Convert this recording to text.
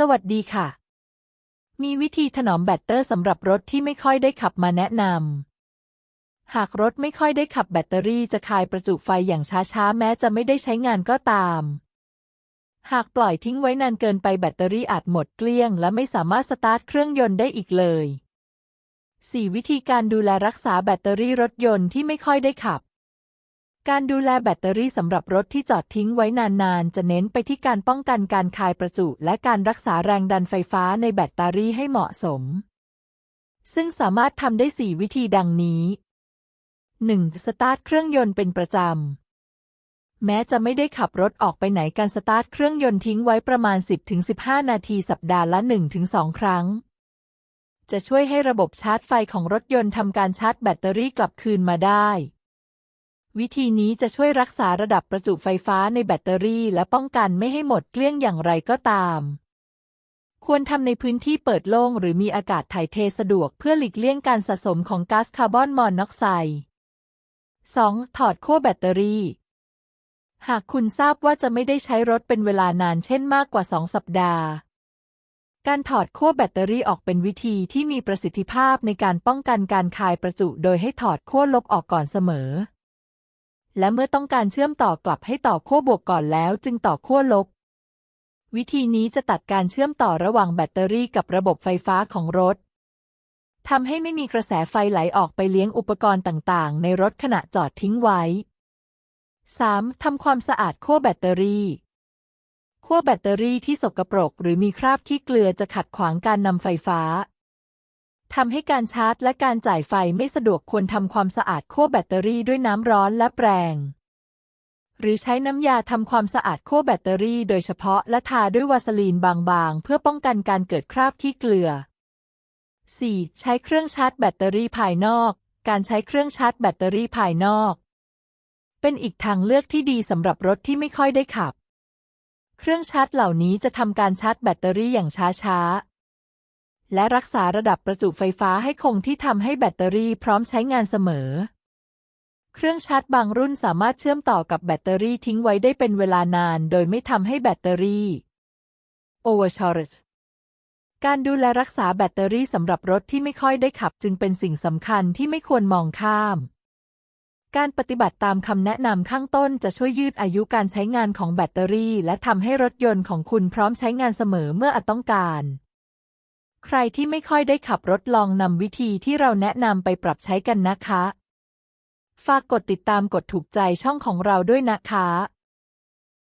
สวัสดีค่ะ มีวิธีถนอมแบตเตอร์สำหรับรถที่ไม่ค่อยได้ขับมาแนะนำ หากรถไม่ค่อยได้ขับแบตเตอรี่จะคายประจุไฟอย่างช้าๆ แม้จะไม่ได้ใช้งานก็ตาม หากปล่อยทิ้งไว้นานเกินไปแบตเตอรี่อาจหมดเกลี้ยง และไม่สามารถสตาร์ทเครื่องยนต์ได้อีกเลย 4. วิธีการดูแลรักษาแบตเตอรี่รถยนต์ที่ไม่ค่อยได้ขับ การดูแลแบตเตอรี่สำหรับรถที่จอดทิ้งไว้นานๆ จะเน้นไปที่การป้องกันการคายประจุ และการรักษาแรงดันไฟฟ้าในแบตเตอรี่ให้เหมาะสม ซึ่งสามารถทำได้ 4 วิธีดังนี้ 1. สตาร์ทเครื่องยนต์เป็นประจำ แม้จะไม่ได้ขับรถออกไปไหนการสตาร์ทเครื่องยนต์ทิ้งไว้ประมาณ 10-15 นาทีสัปดาห์ละ 1-2 ครั้ง จะช่วยให้ระบบชาร์จไฟของรถยนต์ทำการชาร์จแบตเตอรี่กลับคืนมาได้ วิธีนี้จะช่วยรักษาระดับประจุไฟฟ้าในแบตเตอรี่ และป้องกันไม่ให้หมดเกลี้ยงอย่างไรก็ตาม ควรทำในพื้นที่เปิดโล่งหรือมีอากาศถ่ายเทสะดวกเพื่อหลีกเลี่ยงการสะสมของก๊าซคาร์บอนมอนอกไซด์ 2. ถอดขั้วแบตเตอรี่ หากคุณทราบว่าจะไม่ได้ใช้รถเป็นเวลานานเช่นมากกว่า 2 สัปดาห์ การถอดขั้วแบตเตอรี่ออกเป็นวิธีที่มีประสิทธิภาพในการป้องกันการคายประจุ โดยให้ถอดขั้วลบออกก่อนเสมอ และเมื่อต้องการเชื่อมต่อกลับให้ต่อขั้วบวกก่อนแล้ว จึงต่อขั้วลบ วิธีนี้จะตัดการเชื่อมต่อระหว่างแบตเตอรี่กับระบบไฟฟ้าของรถทำให้ไม่มีกระแสไฟไหลออกไปเลี้ยงอุปกรณ์ต่างๆ ในรถขณะจอดทิ้งไว้ 3. ทำความสะอาดขั้วแบตเตอรี่ขั้วแบตเตอรี่ที่สกปรก หรือมีคราบขี้เกลือจะขัดขวางการนำไฟฟ้า ทำให้การชาร์จและการจ่ายไฟไม่สะดวกควรทำความสะอาดขั้วแบตเตอรี่ด้วยน้ำร้อนและแปรง หรือใช้น้ำยาทำความสะอาดขั้วแบตเตอรี่โดยเฉพาะและทาด้วยวาสลีนบางๆ เพื่อป้องกันการเกิดคราบขี้เกลือ 4. ใช้เครื่องชาร์จแบตเตอรี่ภายนอก การใช้เครื่องชาร์จแบตเตอรี่ภายนอก เป็นอีกทางเลือกที่ดีสำหรับรถที่ไม่ค่อยได้ขับ เครื่องชาร์จเหล่านี้จะทำการชาร์จแบตเตอรี่อย่างช้าๆ และรักษาระดับประจุไฟฟ้าให้คงที่ทำให้แบตเตอรี่พร้อมใช้งานเสมอ เครื่องชาร์จบางรุ่นสามารถเชื่อมต่อกับแบตเตอรี่ทิ้งไว้ได้เป็นเวลานาน โดยไม่ทำให้แบตเตอรี่ overcharge การดูแลรักษาแบตเตอรี่สำหรับรถที่ไม่ค่อยได้ขับจึงเป็นสิ่งสำคัญที่ไม่ควรมองข้าม การปฏิบัติตามคำแนะนำข้างต้นจะช่วยยืดอายุการใช้งานของแบตเตอรี่ และทำให้รถยนต์ของคุณพร้อมใช้งานเสมอเมื่ออาจต้องการ ใครที่ไม่ค่อยได้ขับรถลองนำวิธีที่เราแนะนำไปปรับใช้กันนะคะ ฝากกดติดตามกดถูกใจช่องของเราด้วยนะคะ